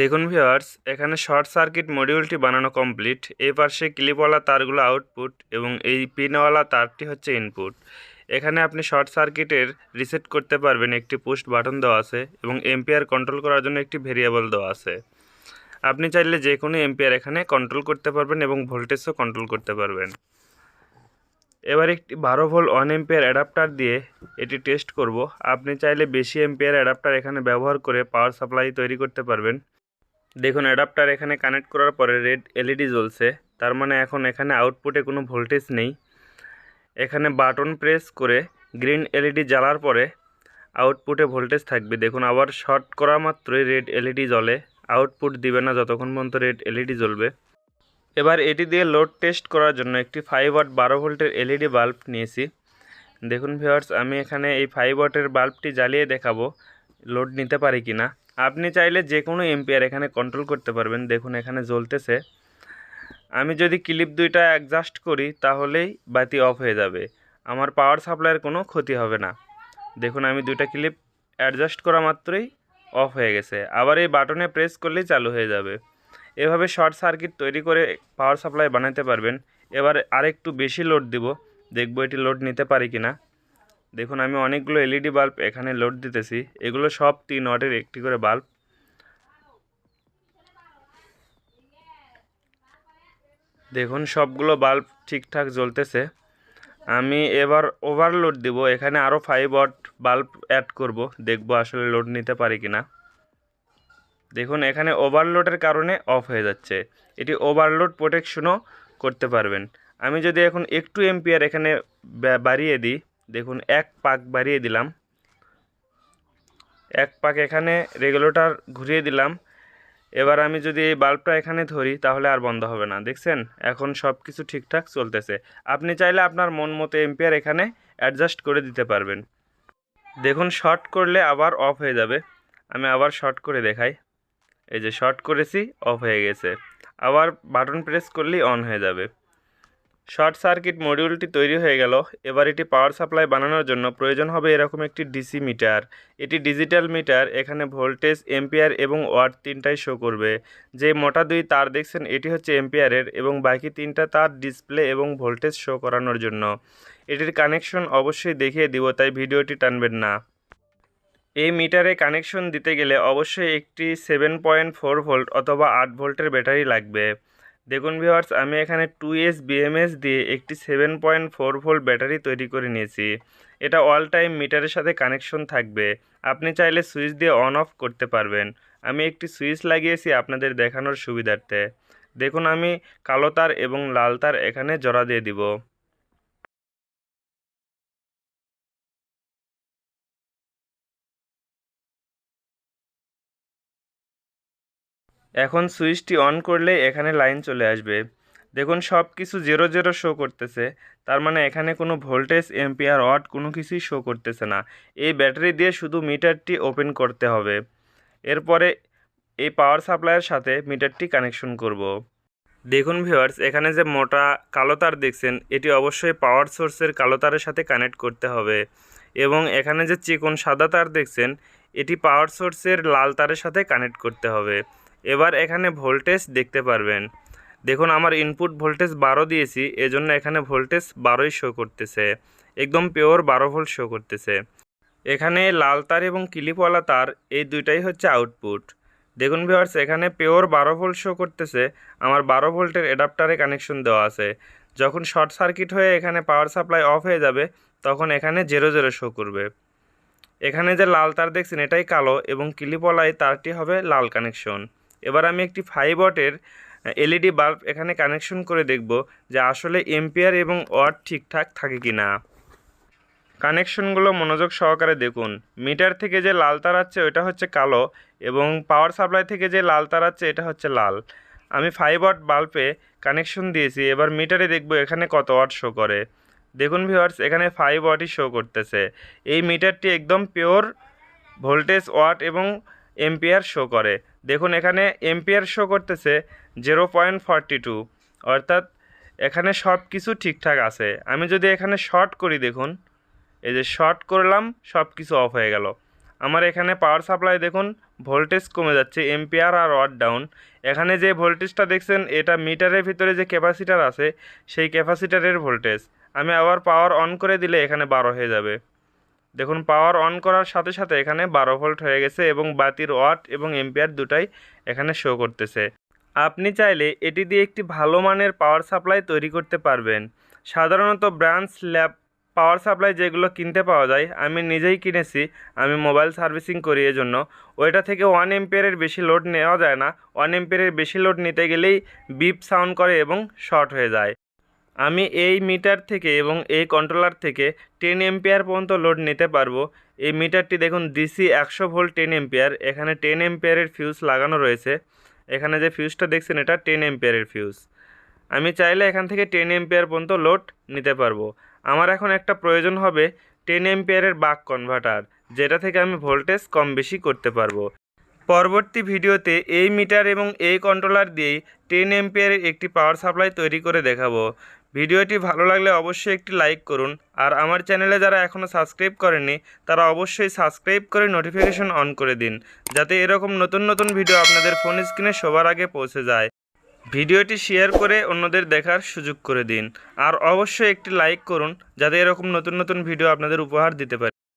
দেখুন ভিওয়ার্স এখানে short circuit মডিউলটি বানানো কমপ্লিট এই পাশে ক্লিপওয়ালা তারগুলো আউটপুট এবং এই পিনওয়ালা তারটি হচ্ছে ইনপুট এখানে আপনি শর্ট সার্কিটের রিসেট করতে পারবেন, একটি পুস্ট বাটন দেওয়া আছে এবং এম্পিয়ার কন্ট্রোল করার জন্য একটি ভেরিয়েবল দেওয়া আছে। আপনি চাইলে যে কোনো এম্পিয়ার এখানে কন্ট্রোল করতে পারবেন এবং ভোল্টেজও কন্ট্রোল করতে পারবেন। এবার একটি বারো ভোল্ট ওয়ান এম্পিয়ার অ্যাডাপ্টার দিয়ে এটি টেস্ট করব। আপনি চাইলে বেশি এম্পিয়ার অ্যাডাপ্টার এখানে ব্যবহার করে পাওয়ার সাপ্লাই তৈরি করতে পারবেন। দেখুন অ্যাডাপ্টার এখানে কানেক্ট করার পরে রেড এলইডি জ্বলছে। তার মানে এখন এখানে আউটপুটে কোনো ভোল্টেজ নেই। এখানে বাটন প্রেস করে গ্রিন এলইডি জ্বালার পরে আউটপুটে ভোল্টেজ থাকবে। দেখুন, আবার শর্ট করা মাত্রই রেড এলইডি জ্বলে। আউটপুট দিবে না যতক্ষণ পর্যন্ত রেড এলইডি জ্বলবে। এবার এটি দিয়ে লোড টেস্ট করার জন্য একটি ফাইভ ওয়াট বারো ভোল্টের এলইডি বাল্ব নিয়েছি। দেখুন ভিওয়ার্স আমি এখানে এই ফাইভ ওয়াটের বাল্বটি জ্বালিয়ে দেখাবো। লোড নিতে পারি কি না আপনি চাইলে যে কোনো এম্পিয়ার এখানে কন্ট্রোল করতে পারবেন। দেখুন, এখানে জ্বলতেছে। আমি যদি ক্লিপ দুইটা অ্যাডজাস্ট করি, তাহলেই বাতি অফ হয়ে যাবে। আমার পাওয়ার সাপ্লাইয়ের কোনো ক্ষতি হবে না। দেখুন, আমি দুইটা ক্লিপ অ্যাডজাস্ট করা মাত্রই অফ হয়ে গেছে। আবার এই বাটনে প্রেস করলেই চালু হয়ে যাবে। এভাবে শর্ট সার্কিট তৈরি করে পাওয়ার সাপ্লাই বানাতে পারবেন। এবার আরেকটু বেশি লোড দিব। দেখব এটি লোড নিতে পারি কি না দেখুন, আমি অনেকগুলো এলইডি বাল্ব এখানে লোড দিতেছি। এগুলো সব তিন ওয়াটের একটি করে বাল্ব। দেখুন, সবগুলো বাল্ব ঠিকঠাক জ্বলতেছে। আমি এবার ওভারলোড দিব। এখানে আরও ফাইভ ওয়াট বাল্ব অ্যাড করব। দেখব আসলে লোড নিতে পারি কি না দেখুন, এখানে ওভারলোডের কারণে অফ হয়ে যাচ্ছে। এটি ওভারলোড প্রোটেকশনও করতে পারবেন। আমি যদি এখন একটু এম্পিয়ার এখানে বাড়িয়ে দিই দেখুন, এক পাক বাড়িয়ে দিলাম। এক পাক এখানে রেগুলেটর ঘুরিয়ে দিলাম। এবার আমি যদি এই বাল্বটা এখানে ধরি, তাহলে আর বন্ধ হবে না। দেখছেন? এখন সব কিছু ঠিকঠাক চলতেছে। আপনি চাইলে আপনার মন মতো এম্পিয়ার এখানে অ্যাডজাস্ট করে দিতে পারবেন। দেখুন শর্ট করলে আবার অফ হয়ে যাবে। আমি আবার শর্ট করে দেখাই। এই যে শর্ট করেছি অফ হয়ে গেছে। আবার বাটন প্রেস করলেই অন হয়ে যাবে। শর্ট সার্কিট মডিউলটি তৈরি হয়ে গেল। এবার এটি পাওয়ার সাপ্লাই বানানোর জন্য প্রয়োজন হবে এরকম একটি ডিসি মিটার। এটি ডিজিটাল মিটার, এখানে ভোল্টেজ, এম্পিয়ার এবং ওয়াট তিনটাই শো করবে। যে মোটা দুই তার দেখছেন, এটি হচ্ছে এম্পিয়ারের এবং বাকি তিনটা তার ডিসপ্লে এবং ভোল্টেজ শো করানোর জন্য। এটির কানেকশন অবশ্যই দেখিয়ে দিব, তাই ভিডিওটি টানবেন না। এই মিটারে কানেকশন দিতে গেলে অবশ্যই একটি সেভেন পয়েন্ট ফোর ভোল্ট অথবা আট ভোল্টের ব্যাটারি লাগবে। দেখুন ভিওয়ার্স আমি এখানে টু এস বিএমএস দিয়ে একটি seven point four volt battery তৈরি করে নিয়েছি। এটা অল টাইম মিটারের সাথে কানেকশন থাকবে। আপনি চাইলে সুইচ দিয়ে অন অফ করতে পারবেন। আমি একটি সুইচ লাগিয়েছি আপনাদের দেখানোর সুবিধার্থে। দেখুন আমি কালো তার এবং লাল তার এখানে জড়া দিয়ে দিব। এখন সুইচটি অন করলে এখানে লাইন চলে আসবে। দেখুন সব কিছু জিরো জিরো শো করতেছে। তার মানে এখানে কোনো ভোল্টেজ এম্পিয়ার ওয়াট কোনো কিছুই শো করতেছে না। এই ব্যাটারি দিয়ে শুধু মিটারটি ওপেন করতে হবে। এরপরে এই পাওয়ার সাপ্লাইয়ের সাথে মিটারটি কানেকশন করব। দেখুন ভিওয়ার্স এখানে যে মোটা কালো তার দেখছেন, এটি অবশ্যই পাওয়ার সোর্সের কালো তারের সাথে কানেক্ট করতে হবে। এবং এখানে যে চিকন সাদা তার দেখছেন, এটি পাওয়ার সোর্সের লাল তারের সাথে কানেক্ট করতে হবে। এবার এখানে ভোল্টেজ দেখতে পারবেন। দেখুন, আমার ইনপুট ভোল্টেজ বারো দিয়েছি, এজন্য এখানে ভোল্টেজ বারোই শো করতেছে। একদম পিওর বারো ভোল্ট শো করতেছে। এখানে লাল তার এবং ক্লিপওয়ালা তার, এই দুইটাই হচ্ছে আউটপুট দেখুন ভিউয়ার্স এখানে পিওর বারো ভোল্ট শো করতেছে, আমার বারো ভোল্টের অ্যাডাপ্টারে কানেকশন দেওয়া আছে। যখন শর্ট সার্কিট হয়ে এখানে পাওয়ার সাপ্লাই অফ হয়ে যাবে, তখন এখানে জেরো জেরো শো করবে। এখানে যে লাল তার দেখছেন, এটাই কালো এবং ক্লিপওয়ালায় তারটি হবে লাল কানেকশন এবার আমি একটি ফাইভ ওয়াটের এলইডি বাল্ব এখানে কানেকশন করে দেখব যে আসলে এম্পিয়ার এবং ওয়াট ঠিকঠাক থাকে কি না কানেকশনগুলো মনোযোগ সহকারে দেখুন। মিটার থেকে যে লাল তার আছে ওটা হচ্ছে কালো এবং পাওয়ার সাপ্লাই থেকে যে লাল তার আছে এটা হচ্ছে লাল। আমি ফাইভ ওয়াট বাল্বে কানেকশন দিয়েছি, এবার মিটারে দেখব এখানে কত ওয়াট শো করে। দেখুন ভিউয়ার্স এখানে ফাইভ ওয়াটই শো করতেছে। এই মিটারটি একদম পিওর ভোল্টেজ ওয়াট এবং এম্পিয়ার শো করে। দেখুন, এখানে এম্পিয়ার শো করতেছে জিরো পয়েন্ট ফর্টি টু। অর্থাৎ এখানে সব কিছু ঠিকঠাক আছে। আমি যদি এখানে শর্ট করি, দেখুন, এই যে শর্ট করলাম, সব কিছু অফ হয়ে গেল। আমার এখানে পাওয়ার সাপ্লাই দেখুন ভোল্টেজ কমে যাচ্ছে, এম্পিয়ার আর ওয়াট ডাউন এখানে যে ভোল্টেজটা দেখছেন, এটা মিটারের ভিতরে যে ক্যাপাসিটার আছে, সেই ক্যাপাসিটারের ভোল্টেজ আমি আবার পাওয়ার অন করে দিলে এখানে বারো হয়ে যাবে। দেখুন পাওয়ার অন করার সাথে সাথে এখানে বারো ভোল্ট হয়ে গেছে এবং বাতির ওয়াট এবং এম্পিয়ার দুটাই এখানে শো করতেছে। আপনি চাইলে এটি দিয়ে একটি ভালো মানের পাওয়ার সাপ্লাই তৈরি করতে পারবেন। সাধারণত ব্রাঞ্চ ল্যাব পাওয়ার সাপ্লাই যেগুলো কিনতে পাওয়া যায়, আমি নিজেই কিনেছি, আমি মোবাইল সার্ভিসিং করি এজন্য। ওইটা থেকে ওয়ান এম্পিয়ারের বেশি লোড নেওয়া যায় না। ওয়ান এম্পিয়ারের বেশি লোড নিতে গেলেই বিপ সাউন্ড করে এবং শর্ট হয়ে যায়। আমি এই মিটার থেকে এবং এই কন্ট্রোলার থেকে টেন এম্পিয়ার পর্যন্ত লোড নিতে পারব। এই মিটারটি দেখুন ডিসি একশো ভোল্ট টেন এম্পিয়ার এখানে টেন এম্পিয়ারের ফিউজ লাগানো রয়েছে। এখানে যে ফিউজটা দেখছেন, এটা টেন এম্পিয়ারের ফিউজ আমি চাইলে এখান থেকে টেন এম্পিয়ার পর্যন্ত লোড নিতে পারব। আমার এখন একটা প্রয়োজন হবে টেন এম্পিয়ারের বাক কনভার্টার যেটা থেকে আমি ভোল্টেজ কম বেশি করতে পারব। পরবর্তী ভিডিওতে এই মিটার এবং এই কন্ট্রোলার দিয়েই টেন এম্পিয়ারের একটি পাওয়ার সাপ্লাই তৈরি করে দেখাবো। ভিডিওটি ভালো লাগলে অবশ্যই একটি লাইক করুন, আর আমার চ্যানেলে যারা এখনও সাবস্ক্রাইব করেননি, তারা অবশ্যই সাবস্ক্রাইব করে নোটিফিকেশন অন করে দিন, যাতে এরকম নতুন নতুন ভিডিও আপনাদের ফোন স্ক্রিনে সবার আগে পৌঁছে যায়। ভিডিওটি শেয়ার করে অন্যদের দেখার সুযোগ করে দিন, আর অবশ্যই একটি লাইক করুন, যাতে এরকম নতুন নতুন ভিডিও আপনাদের উপহার দিতে পারে।